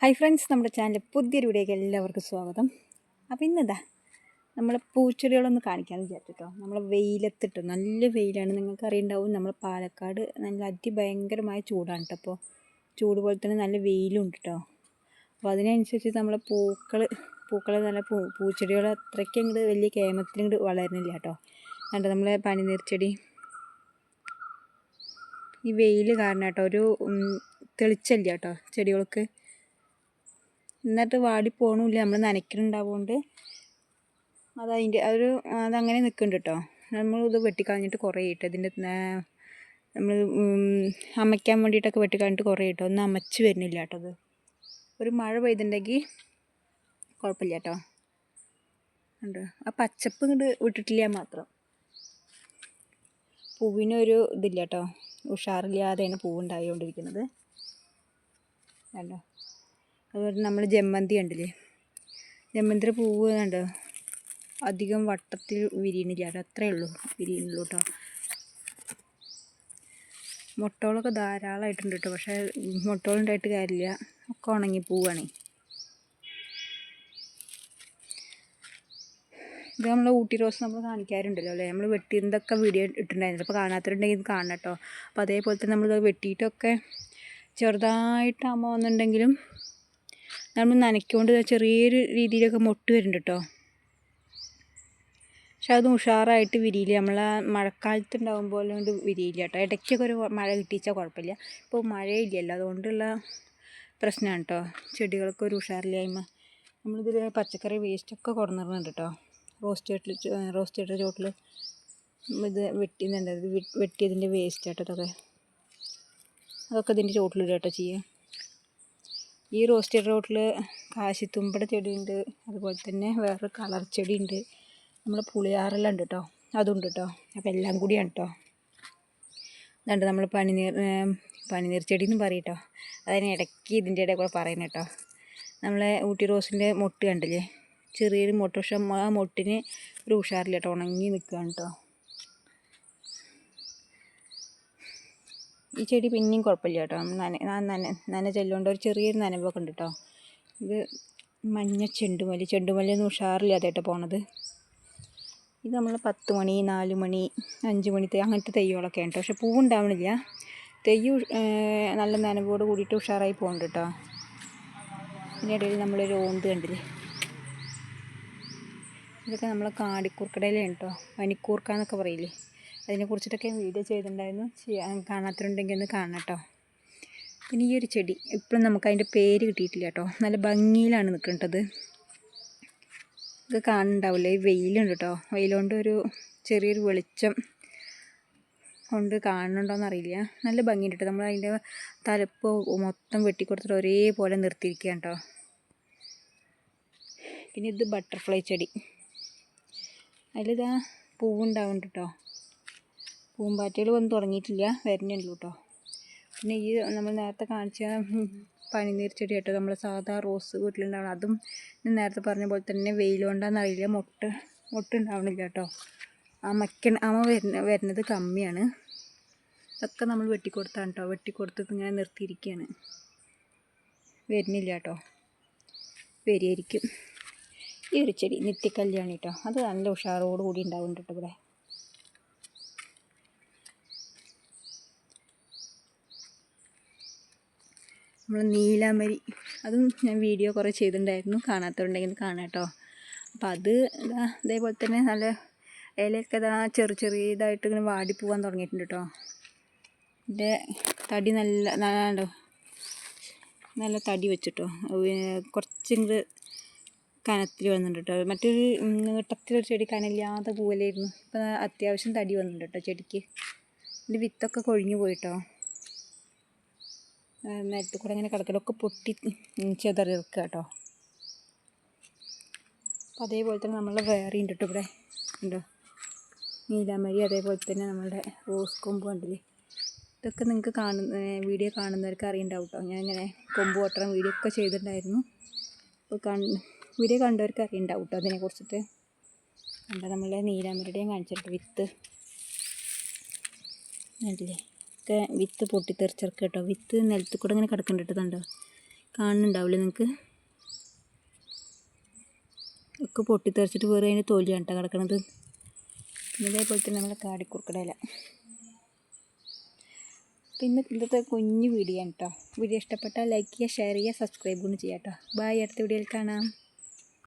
Hi friends നമ്മുടെ channel പുതിയൊരു എല്ലാവർക്കും സ്വാഗതം. അപ്പോൾ ഇന്നതാ നമ്മളെ പൂച്ചെടികളൊന്ന് കാണിക്കാമെന്ന് വിചാരിച്ചിട്ടോ. നമ്മൾ വെയിലത്തിട്ട് നല്ല വെയിലാണ് നിങ്ങൾക്ക് അറിയുണ്ടാവും നമ്മൾ പാലക്കാട് നല്ല അതിഭയങ്കരമായ ചൂടാണ് കേട്ടോ അപ്പോൾ ചൂട് പോലെ തന്നെ നല്ല വെയിലുണ്ട് കേട്ടോ അപ്പോൾ അതിനനുസരിച്ച് നമ്മളെ പൂക്കൾ പൂക്കൾ നല്ല പൂ പൂച്ചെടികൾ അത്രയ്ക്ക് അങ്ങോട്ട് വലിയ കേമത്തിൽ ഇങ്ങോട്ട് വളരുന്നില്ല കേട്ടോ കണ്ടോ നമ്മളെ പനിനീർച്ചെടി ഈ വെയിൽ കാരണം കേട്ടോ ഒരു തെളിച്ചല്ല കേട്ടോ ചെടികൾക്ക്. എന്നിട്ട് വാടി പോകണമില്ല നമ്മൾ നനയ്ക്കുന്നുണ്ടാവുകൊണ്ട് അതതിന്റെ അതൊരു അതങ്ങനെ നിൽക്കുന്നുണ്ട് കേട്ടോ നമ്മൾ ഇത് വെട്ടിക്കളഞ്ഞിട്ട് കുറേ ഇട്ട് ഇതിന്റെ നമ്മൾ അമയ്ക്കാൻ വേണ്ടിയിട്ടൊക്കെ വെട്ടിക്കളഞ്ഞിട്ട് കുറേ ഇട്ടോ ഒന്നും അമച്ച് വരുന്നില്ല കേട്ടോ അത് ഒരു മഴ പെയ്തിട്ടുണ്ടെങ്കിൽ കുഴപ്പമില്ല കേട്ടോ ഉണ്ട് ആ പച്ചപ്പ് ഇങ്ങോട്ട് വിട്ടിട്ടില്ല മാത്രം. പൂവിനൊരു ഇതില്ല കേട്ടോ ഉഷാറില്ലാതെയാണ് പൂവുണ്ടായിക്കൊണ്ടിരിക്കുന്നത് കണ്ടോ? അതുപോലെ നമ്മൾ ജമ്മന്തി കണ്ടില്ലേ? ജമ്മന്തിയുടെ പൂവ് കണ്ടോ? അധികം വട്ടത്തിൽ വിരിയണില്ല. അത്രേ ഉള്ളൂ വിരിയണുള്ളൂ കേട്ടോ. മുട്ടകളൊക്കെ ധാരാളമായിട്ടുണ്ട് കേട്ടോ. പക്ഷേ മുട്ടകളുണ്ടായിട്ട് കാര്യമില്ല. ഒക്കെ ഉണങ്ങി പോവുകയാണേ. ഇത് നമ്മൾ ഊട്ടി റോസ് നമ്മൾ കാണിക്കാറുണ്ടല്ലോ അല്ലേ? നമ്മൾ വെട്ടിയതൊക്കെ വീഡിയോ ഇട്ടിട്ടുണ്ടായിരുന്നു. അപ്പോൾ കാണാത്തവരുണ്ടെങ്കിൽ ഇത് കാണണം കേട്ടോ. അപ്പോൾ അതേപോലെ തന്നെ നമ്മളിത് വെട്ടിയിട്ടൊക്കെ ചെറുതായിട്ടാകുമ്പോൾ വന്നിട്ടുണ്ടെങ്കിലും നമ്മൾ നനയ്ക്കൊണ്ട് ചെറിയൊരു രീതിയിലൊക്കെ മൊട്ട് വരുന്നുണ്ട് കേട്ടോ പക്ഷെ അത് ഉഷാറായിട്ട് വിരിയില്ല. നമ്മൾ മഴക്കാലത്ത് ഉണ്ടാകും പോലെ കൊണ്ട് വിരിയില്ല കേട്ടോ. ഇടയ്ക്കൊക്കെ ഒരു മഴ കിട്ടിച്ചാൽ കുഴപ്പമില്ല. ഇപ്പോൾ മഴയില്ലല്ലോ. അതുകൊണ്ടുള്ള പ്രശ്നമാണ് കേട്ടോ. ചെടികൾക്ക് ഒരു ഉഷാറില്ലായ്മ. നമ്മളിതിൽ പച്ചക്കറി വേസ്റ്റൊക്കെ കൊടുന്നിരുന്നുണ്ട് കേട്ടോ. റോസ്റ്റ് ചോട്ടിൽ റോസ്റ്റ് ചെയ്തിട്ട് ചോട്ടിൽ ഇത് വെട്ടിന്നുണ്ട്. ഇത് വെട്ടിയതിന്റെ വേസ്റ്റ് കേട്ടോ അതൊക്കെ അതൊക്കെ ഇതിന്റെ ചോട്ടിലിടുക കേട്ടോ ചെയ്യുക ഈ റോസ്റ്റഡ് റോട്ടിൽ കാശിത്തുമ്പട ചെടിയുണ്ട് അതുപോലെ തന്നെ വേറെ കളർ ചെടിയുണ്ട്. നമ്മൾ പുളിയാറെല്ലാം ഉണ്ട് കേട്ടോ അതുണ്ട് കേട്ടോ അപ്പോൾ എല്ലാം കൂടിയാണ് കേട്ടോ ഇതുണ്ട് നമ്മൾ പനിനീർ പനിനീർ ചെടി എന്നും പറയും കേട്ടോ അതിന് ഇടയ്ക്ക് ഇതിന്റെ ഇടയിൽ കൂടെ പറയുന്നത് കേട്ടോ നമ്മളെ ഊട്ടി റോസിന്റെ മൊട്ട് കണ്ടില്ലേ? ചെറിയൊരു മൊട്ട് പക്ഷെ ആ മൊട്ടിന് ഒരു ഉഷാറില്ല കേട്ടോ ഉണങ്ങി നിൽക്കുകയാണ് കേട്ടോ ഈ ചെടി പിന്നെയും കുഴപ്പമില്ല കേട്ടോ. നന നന നന ചെല്ലുകൊണ്ട് ഒരു ചെറിയൊരു നനവൊക്കെ ഉണ്ട് കേട്ടോ. ഇത് മഞ്ഞ ചെണ്ടുമല്ലി ചെണ്ടുമല്ലി ഒന്നും ഉഷാറില്ല കേട്ടോ പോണത്. ഇത് നമ്മൾ പത്ത് മണി നാല് മണി അഞ്ച് മണി അങ്ങനത്തെ തെയ്യോളൊക്കെ ഉണ്ട്. പക്ഷെ പൂവുണ്ടാവണില്ല തെയ്യ് നല്ല നനവോട് കൂടിയിട്ട് ഉഷാറായി പോകുന്നുണ്ട് കേട്ടോ. ഇതിനിടയിൽ നമ്മളൊരു ഓന്ത് കണ്ടില്ലേ? ഇതൊക്കെ നമ്മളെ കാടിക്കൂർക്കടയിലാണ് കേട്ടോ പനിക്കൂർക്ക പറയില്ലേ? അതിനെക്കുറിച്ചിട്ടൊക്കെ വീഡിയോ ചെയ്തിട്ടുണ്ടായിരുന്നു. ചെയ്യാൻ കാണാത്തവരുണ്ടെങ്കിൽ ഒന്ന് കാണാം കേട്ടോ പിന്നെ ഈ ഒരു ചെടി ഇപ്പോഴും നമുക്ക് അതിന്റെ പേര് കിട്ടിയിട്ടില്ല കേട്ടോ. നല്ല ഭംഗിയിലാണ് നിൽക്കേണ്ടത് ഇത് കാണുന്നുണ്ടാവില്ല? ഈ വെയിലുണ്ട് കേട്ടോ. വെയിലുകൊണ്ട് ഒരു ചെറിയൊരു വെളിച്ചം കൊണ്ട് കാണുന്നുണ്ടോയെന്ന് അറിയില്ല. നല്ല ഭംഗിയുണ്ട് കേട്ടോ. നമ്മൾ അതിന്റെ തലപ്പ് മൊത്തം വെട്ടിക്കൊടുത്തിട്ട് ഒരേപോലെ നിർത്തിയിരിക്കുകയാണ് കേട്ടോ. പിന്നെ ഇത് ബട്ടർഫ്ലൈ ചെടി. അതിലിതാ പൂവുണ്ടാവുന്നുണ്ട് കേട്ടോ. പൂമ്പാറ്റകൾ വന്ന് തുടങ്ങിയിട്ടില്ല വരുന്നുള്ളൂ കേട്ടോ പിന്നെ ഈ നമ്മൾ നേരത്തെ കാണിച്ച പനിനീർ ചെടി കേട്ടോ നമ്മൾ സാധാ റോസ് വീട്ടിലുണ്ടാവണം അതും നേരത്തെ പറഞ്ഞ പോലെ തന്നെ വെയിൽ കൊണ്ടാണെന്നറിയില്ല മുട്ട മുട്ട ഉണ്ടാവണില്ല കേട്ടോ ആ മക്ക അമ്മ വരുന്ന വരുന്നത് കമ്മിയാണ്. അതൊക്കെ നമ്മൾ വെട്ടിക്കൊടുത്താണ് കേട്ടോ വെട്ടിക്കൊടുത്തിട്ട് ഇങ്ങനെ നിർത്തിയിരിക്കുകയാണ് വരുന്നില്ല കേട്ടോ വരിയായിരിക്കും ഈ ഒരു ചെടി നിത്യക്കല്യാണി കേട്ടോ അത് നല്ല ഉഷാറോട് കൂടി ഉണ്ടാവുന്നുണ്ട് കേട്ടോ ഇവിടെ. നമ്മൾ നീലാമരി അതും ഞാൻ വീഡിയോ കുറേ ചെയ്തിട്ടുണ്ടായിരുന്നു. കാണാത്തതുണ്ടെങ്കിൽ കാണാം കേട്ടോ. അപ്പോൾ അത് അതേപോലെ തന്നെ നല്ല ഇലയൊക്കെ ഇതാ ചെറു ചെറിയതായിട്ട് ഇങ്ങനെ വാടി പോകാൻ തുടങ്ങിയിട്ടുണ്ട് കേട്ടോ. ഇതിന്റെ തടി നല്ല നല്ലോ നല്ല തടി വെച്ചിട്ടോ കുറച്ചിങ്ങോട്ട് കനത്തിൽ വന്നിട്ടുണ്ട് കേട്ടോ. മറ്റൊരു നീട്ടത്തിലൊരു ചെടി കനയില്ലാത്ത പൂവലായിരുന്നു. ഇപ്പം അത്യാവശ്യം തടി വന്നിട്ടുണ്ട് കേട്ടോ ചെടിക്ക്. ഇതിന്റെ വിത്തൊക്കെ കൊഴിഞ്ഞു പോയിട്ടോ നിലത്ത് കൂടെ ഇങ്ങനെ കിടക്കലൊക്കെ പൊട്ടി ചെതറി വെക്കുക കേട്ടോ. അപ്പം അതേപോലെ തന്നെ നമ്മൾ വേറെ ഉണ്ട് ഇവിടെ. ഉണ്ടോ? നീലാമരി അതേപോലെ തന്നെ നമ്മളുടെ റോസ് കൊമ്പ് കണ്ടില്ലേ? ഇതൊക്കെ നിങ്ങൾക്ക് കാണുന്ന വീഡിയോ കാണുന്നവർക്ക് അറിയുണ്ടാവും കേട്ടോ. ഞാൻ ഇങ്ങനെ കൊമ്പ് പൊട്ടണം വീഡിയോ ഒക്കെ ചെയ്തിട്ടുണ്ടായിരുന്നു. അപ്പോൾ കണ്ട് വീഡിയോ കണ്ടവർക്ക് അറിയുണ്ടാവും കേട്ടോ അതിനെക്കുറിച്ചിട്ട് കണ്ട? നമ്മളെ നീലാമരിയുടെയും കാണിച്ചിട്ട് വിത്ത്. കണ്ടില്ലേ? ഒക്കെ വിത്ത് പൊട്ടിത്തെറിച്ചിറക്കുക കേട്ടോ. വിത്ത് നിലത്ത് കൂടെ ഇങ്ങനെ കിടക്കുന്നുണ്ട് കണ്ടോ? കാണുന്നുണ്ടാവില്ലേ നിങ്ങൾക്ക് ഒക്കെ പൊട്ടിത്തെറിച്ചിട്ട് വേറെ അതിന്റെ തൊലിയാണ് കേട്ടോ കിടക്കണത്. ഇതേപോലെ തന്നെ നമ്മളെ കാടിക്കുറുക്കടയില. പിന്നെ ഇന്നത്തെ കുഞ്ഞു വീഡിയോ ആണ് കേട്ടോ. വീഡിയോ ഇഷ്ടപ്പെട്ടാൽ ലൈക്ക് ചെയ്യുക ഷെയർ ചെയ്യുക സബ്സ്ക്രൈബ് കൂടി ചെയ്യാം കേട്ടോ. ബായ് അടുത്ത വീഡിയോയിൽ കാണാം.